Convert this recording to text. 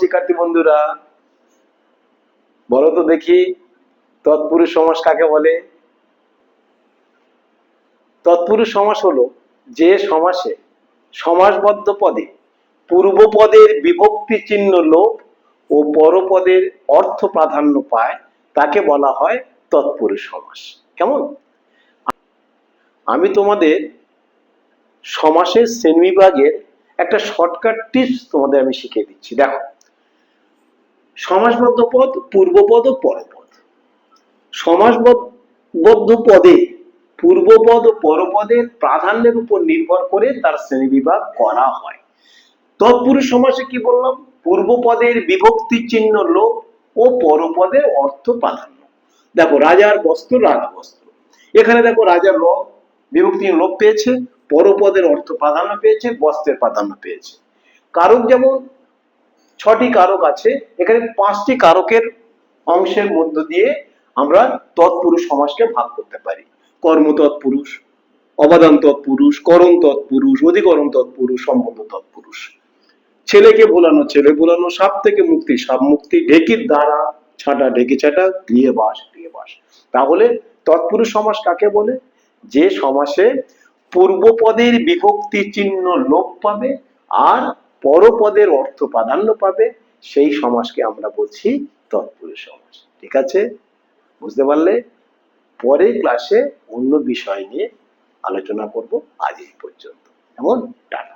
শিক্ষার্থী বন্ধুরা। বলো তো দেখি, তৎপুরুষ সমাস কাকে বলে? তৎপুরুষ সমাস হলো যে সমাসে সমাসবদ্ধ পদে পূর্ব পদের বিভক্তি চিহ্ন লোপ ও পরপদের অর্থ প্রাধান্য পায়, তাকে বলা হয় তৎপুরুষ সমাস। কেমন? আমি তোমাদের সমাসের শ্রেণীবিভাগের একটা শর্টকাট টিপস তোমাদের আমি শিখিয়ে দিচ্ছি। দেখো, সমাসবদ্ধ পদ, পূর্বপদ ও পরপদ। সমাসবদ্ধ পদে পূর্বপদ ও পরপদের প্রাধান্যের উপর নির্ভর করে তার শ্রেণীবিভাগ করা হয়। তৎপুরুষ সমাসে কি বললাম? পূর্বপদের বিভক্তি চিহ্ন লোপ ও পরপদের অর্থ প্রাধান্য। দেখো, রাজার বস্ত্র, রাজবস্ত্র। এখানে দেখো রাজার ল বিভক্তি লোপ পেয়েছে। পরপদের অর্থ প্রাধান্য পেয়েছে, বস্ত্রের প্রাধান্য পেয়েছে। কারক যেমন, ছটি কারক আছে, এখানে পাঁচটি কারকের অংশের মধ্য দিয়ে আমরা তৎপুরুষ সমাসকে ভাগ করতে পারি। কর্ম তৎপুরুষ, অবাদান তৎপুরুষ, করণ তৎপুরুষ, অধিকরণ তৎপুরুষ, সম্বন্ধ তৎপুরুষ। ছেলেকে ভোলানো, ছেলে ভোলানো, সাপ থেকে মুক্তি, সাপ মুক্তি, ঢেকির দ্বারা ছাটা, ঢেকি ছাটা গৃহে বাস গৃহে বাস। তাহলে তৎপুরুষ সমাজ কাকে বলে? যে সমাসে পূর্বপদের বিভক্তি চিহ্ন লোপ পাবে আর পরপদের অর্থ প্রাধান্য পাবে। সেই সমাজকে আমরা বলছি তৎপুরুষ সমাজ। ঠিক আছে? বুঝতে পারলে? পরে ক্লাসে অন্য বিষয় নিয়ে আলোচনা করব আজ এই পর্যন্ত। এমন টাটা।